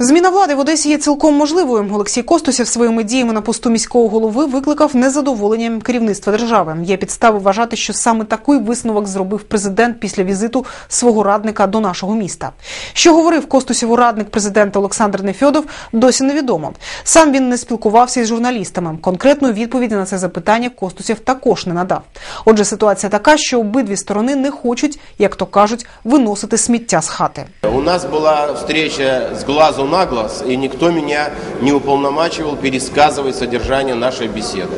Зміна влади в Одесі є цілком можливою. Олексій Костусів своїми діями на посту міського голови викликав незадоволення керівництва держави. Є підстави вважати, що саме такий висновок зробив президент після візиту свого радника до нашого міста. Що говорив Костусєву радник президента Олександр Нефьодов, досі невідомо. Сам він не спілкувався із журналістами. Конкретної відповіді на це запитання Костусєв також не надав. Отже, ситуація така, що обидві сторони не хочуть, як то кажуть, виносити сміття з хати. У нас была встреча с глазу на глаз, и никто меня не уполномачивал пересказывать содержание нашей беседы.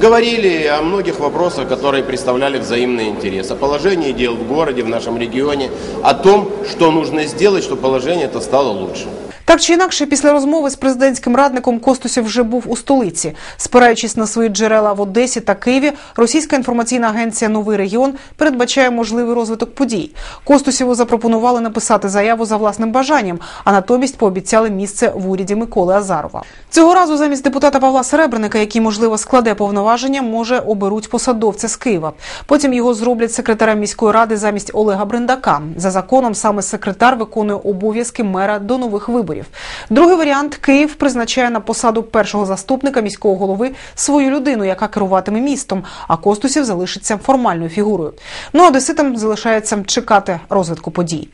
Говорили о многих вопросах, которые представляли взаимный интерес. О положении дел в городе, в нашем регионе, о том, что нужно сделать, чтобы положение это стало лучше. Так чи інакше, після розмови з президентським радником Костусів вже був у столиці. Спираючись на свої джерела в Одесі та Києві, російська інформаційна агенція Новий регіон передбачає можливий розвиток подій. Костусєву запропонували написати заяву за власним бажанням, а натомість пообіцяли місце в уряді Миколи Азарова. Цього разу замість депутата Павла Серебреника, який можливо складе повноваження, може оберуть посадовця з Києва. Потім його зроблять секретарем міської ради замість Олега Брендака. За законом саме секретар виконує обов'язки мера до нових виборів. Другий варіант Київ призначає на посаду першого заступника міського голови свою людину, яка керуватиме містом. А Костусів залишиться формальною фігурою. Ну а одеситам залишається чекати розвитку подій.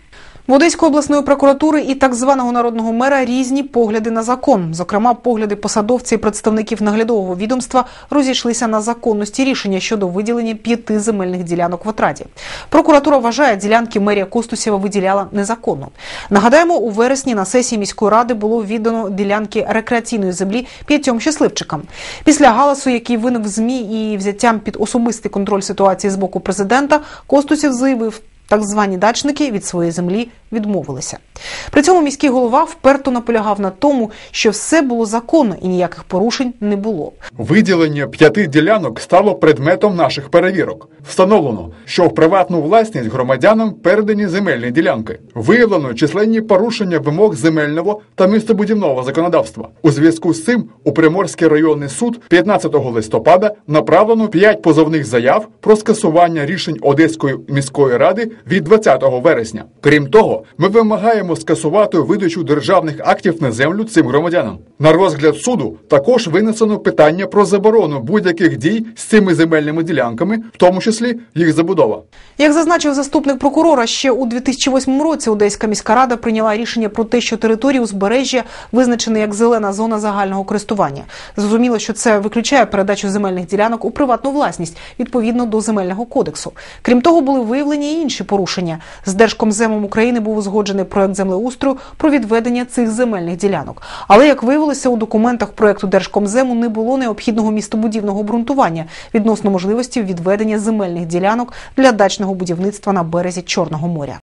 В Одеської обласної прокуратури і так званого народного мера різні погляди на закон. Зокрема, погляди посадовців і представників наглядового відомства розійшлися на законності рішення щодо виділення п'яти земельних ділянок в Отраді. Прокуратура вважає, ділянки мерія Костусєва виділяла незаконно. Нагадаємо, у вересні на сесії міської ради було віддано ділянки рекреаційної землі п'ятьом щасливчикам. Після галасу, який виник в змі і взяттям під особистий контроль ситуації з боку президента, Костусів заявив. Так звані дачники від своєї землі відмовилися. При цьому міський голова вперто наполягав на тому, що все було законно і ніяких порушень не було. Виділення п'яти ділянок стало предметом наших перевірок. Встановлено, що в приватну власність громадянам передані земельні ділянки. Виявлено численні порушення вимог земельного та містобудівного законодавства. У зв'язку з цим у Приморський районний суд 15 листопада направлено п'ять позовних заяв про скасування рішень Одеської міської ради від 20 вересня. Крім того, ми вимагаємо скасувати видачу державних актів на землю цим громадянам. На розгляд суду також винесено питання про заборону будь-яких дій з цими земельними ділянками, в тому числі їх забудова. Як зазначив заступник прокурора, ще у 2008 році Одеська міська рада прийняла рішення про те, що території узбережжя визначена як зелена зона загального користування. Зрозуміло, що це виключає передачу земельних ділянок у приватну власність відповідно до земельного кодексу. Крім того, були виявлені інші порушення. З Держкомземом України був узгоджений проект землеустрою про відведення цих земельних ділянок. Але як виявилося, у документах проекту Держкомзему не було необхідного містобудівного обґрунтування відносно можливості відведення земельних ділянок для дачного будівництва на березі Чорного моря.